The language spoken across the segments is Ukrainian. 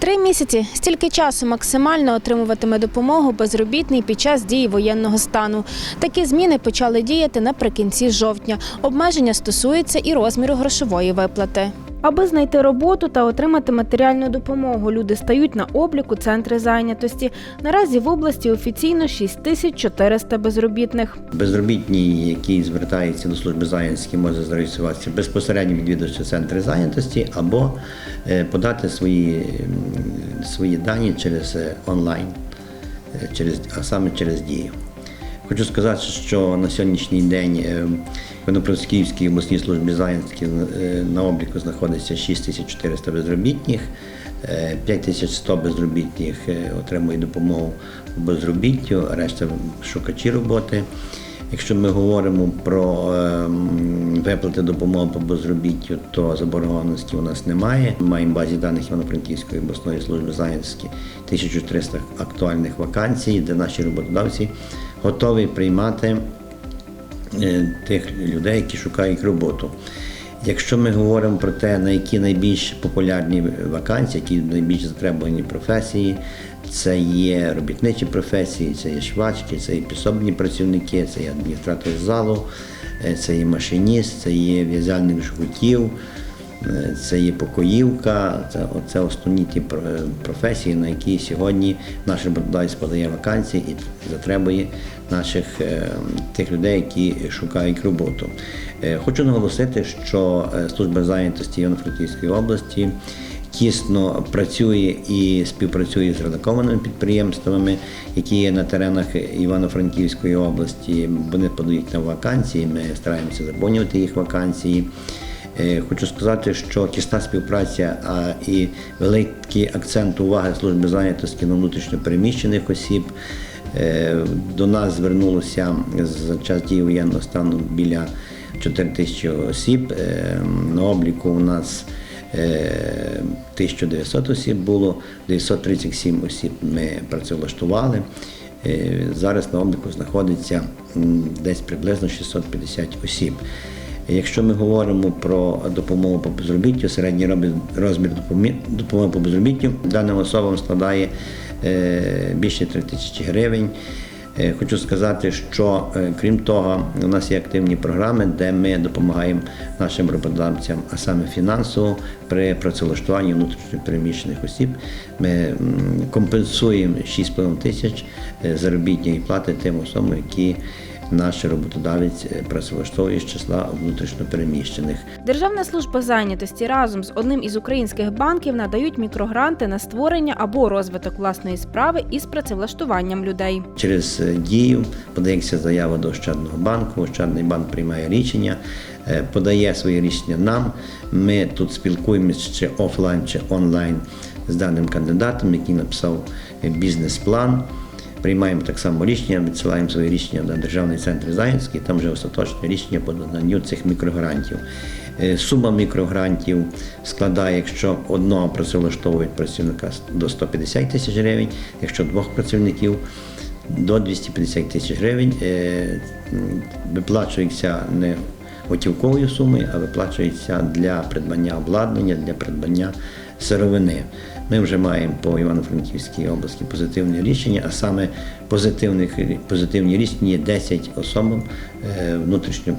Три місяці стільки часу максимально отримуватиме допомогу безробітний під час дії воєнного стану. Такі зміни почали діяти наприкінці жовтня. Обмеження стосуються і розміру грошової виплати. Аби знайти роботу та отримати матеріальну допомогу, люди стають на обліку центри зайнятості. Наразі в області офіційно 6400 безробітних. Безробітні, які звертаються до служби зайнятості, можуть зареєструватися безпосередньо відвідувачі центри зайнятості або е, подати свої, свої дані через е, онлайн, е, через, а саме через дію. Хочу сказати, що на сьогоднішній день е, в Івано-Франківській обласній службі зайнятості е, на обліку знаходиться 6400 безробітних, е, 5100 безробітних е, отримують допомогу по безробіттю, решта шукачі роботи. Якщо ми говоримо про ем, виплати допомоги по безробіттю, то заборгованості у нас немає. Ми маємо в базі даних Івано-Франківської обласної служби зайнятості 1300 актуальних вакансій, де наші роботодавці готові приймати е, тих людей, які шукають роботу. Якщо ми говоримо про те, на які найбільш популярні вакансії, які найбільш затребувані професії, це є робітничі професії, це є швачки, це є підсобні працівники, це є адміністратор залу, е, це є машиніст, це є в'язальник жгутів, це є покоївка, це, це основні ті про- професії, на які сьогодні наш роботодавець подає вакансії і затребує наших е, тих людей, які шукають роботу. Е, Хочу наголосити, що е, служба зайнятості Івано-Франківської області тісно працює і співпрацює з релокованими підприємствами, які є на теренах Івано-Франківської області. Вони подають нам вакансії, ми стараємося заповнювати їх вакансії. Е, Хочу сказати, що тісна співпраця а, і великий акцент уваги служби зайнятості на внутрішньо переміщених осіб. Е, До нас звернулося за час дії воєнного стану біля 4 тисячі осіб. Е, На обліку у нас е, 1900 осіб було, 937 осіб ми працевлаштували. Зараз на обліку знаходиться десь приблизно 650 осіб. Якщо ми говоримо про допомогу по безробіттю, середній розмір допомоги по безробіттю даним особам складає е, більше 3 тисячі гривень. Е, Хочу сказати, що е, крім того, у нас є активні програми, де ми допомагаємо нашим роботодавцям, а саме фінансово при працевлаштуванні внутрішньопереміщених осіб. Ми компенсуємо 6,5 тисяч заробітної плати тим особам, які наш роботодавець е, працевлаштовує з числа внутрішньопереміщених. Державна служба зайнятості разом з одним із українських банків надають мікрогранти на створення або розвиток власної справи із працевлаштуванням людей. Через е, дію подається заява до Ощадного банку. Ощадний банк приймає рішення, е, подає свої рішення нам. Ми тут спілкуємося чи офлайн, чи онлайн з даним кандидатом, який написав бізнес-план. Приймаємо так само рішення, відсилаємо свої рішення на Державний центр зайнятості, там вже остаточне рішення по наданню цих мікрогрантів. Е, Сума мікрогрантів складає, якщо одного працевлаштовують працівника до 150 тисяч гривень, якщо двох працівників до 250 тисяч гривень. Е, Виплачується не готівковою сумою, а виплачується для придбання обладнання, для придбання сировини. Ми вже маємо по Івано-Франківській області позитивне рішення, а саме позитивних, позитивні рішення є 10 особам е, внутрішньо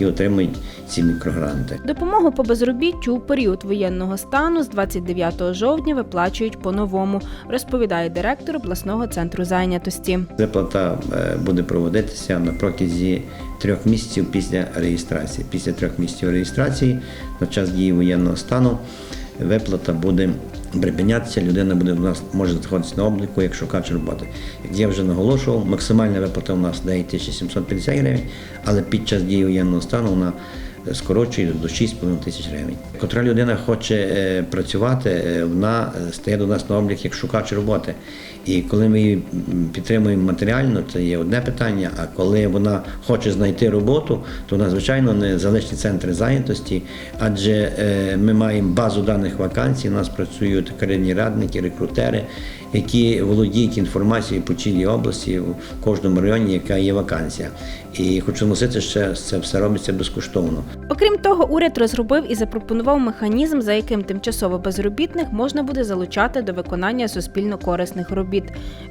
які отримують ці мікрогранти. Допомогу по безробіттю у період воєнного стану з 29 жовтня виплачують по-новому, розповідає директор обласного центру зайнятості. Виплата е, буде проводитися на протязі трьох місяців після реєстрації. Після трьох місяців реєстрації на час дії воєнного стану виплата буде припинятися. Людина буде в нас може знаходитися на обліку як шукач роботи. Як я вже наголошував, максимальна виплата у нас 9750 гривень, але під час дії воєнного стану вона скорочує до 6,5 тисяч гривень. Котра людина хоче е, працювати, е, вона е, стає до нас на облік як шукач роботи. І коли ми її підтримуємо матеріально, це є одне питання. А коли вона хоче знайти роботу, то вона, звичайно, не залишні центри зайнятості, адже ми маємо базу даних вакансій, у нас працюють кар'єрні радники, рекрутери, які володіють інформацією по цілій області в кожному районі, яка є вакансія. І хочу наголосити, що це все робиться безкоштовно. Окрім того, уряд розробив і запропонував механізм, за яким тимчасово безробітних можна буде залучати до виконання суспільно корисних робіт.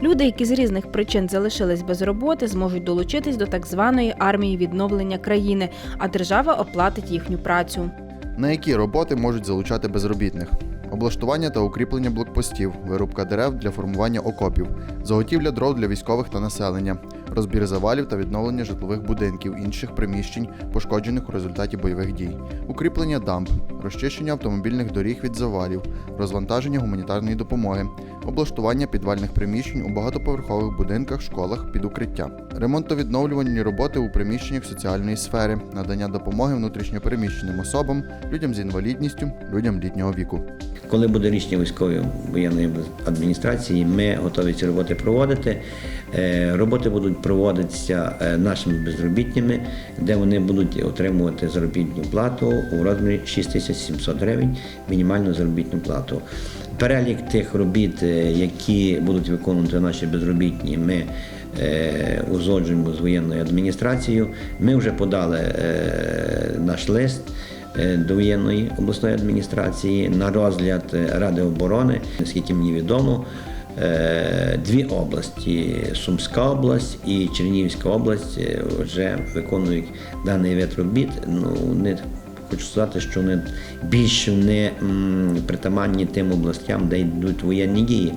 Люди, які з різних причин залишились без роботи, зможуть долучитись до так званої армії відновлення країни, а держава оплатить їхню працю. На які роботи можуть залучати безробітних? Облаштування та укріплення блокпостів, вирубка дерев для формування окопів, заготівля дров для військових та населення, розбір завалів та відновлення житлових будинків, інших приміщень, пошкоджених у результаті бойових дій, укріплення дамб, розчищення автомобільних доріг від завалів, розвантаження гуманітарної допомоги, облаштування підвальних приміщень у багатоповерхових будинках, школах під укриття, ремонтно-відновлювальні роботи у приміщеннях соціальної сфери, надання допомоги внутрішньопереміщеним особам, людям з інвалідністю, людям літнього віку. Коли буде рішення військової воєнної адміністрації, ми готові ці роботи проводити. Е, Роботи будуть проводитися е, нашими безробітними, де вони будуть отримувати заробітну плату у розмірі 6700 гривень, мінімальну заробітну плату. Перелік тих робіт, е, які будуть виконувати наші безробітні, ми е, узгоджуємо з воєнною адміністрацією. Ми вже подали наш лист до воєнної обласної адміністрації на розгляд Ради оборони, наскільки мені відомо. Е, Дві області Сумська область і Чернігівська область е, вже виконують даний вид робіт. Ну, не хочу сказати, що вони більш не притаманні тим областям, де йдуть воєнні дії.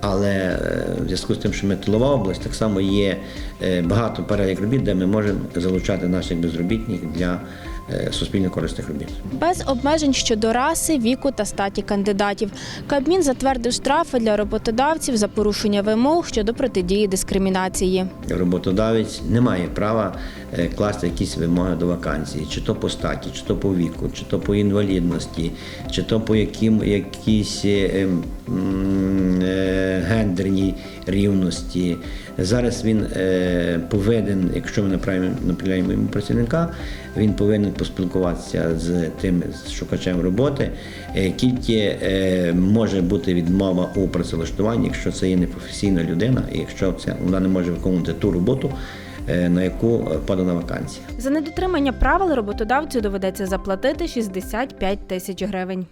Але е, в зв'язку з тим, що ми тилова область, так само є багато перелік робіт, де ми можемо залучати наших безробітних для суспільно корисних робіт. Без обмежень щодо раси, віку та статі кандидатів. Кабмін затвердив штрафи для роботодавців за порушення вимог щодо протидії дискримінації. Роботодавець не має права е, класти якісь вимоги до вакансії, чи то по статі, чи то по віку, чи то по інвалідності, чи то по яким якісь е, м, е, гендерній рівності. Зараз він е, повинен, якщо ми направимо направляємо працівника, він повинен поспілкуватися з тим шукачем роботи. Е, Тільки е, може бути відмова у працевлаштуванні, якщо це є непрофесійна людина, і якщо це вона не може виконувати ту роботу, е, на яку подана вакансія. За недотримання правил роботодавцю доведеться заплатити 65 тисяч гривень.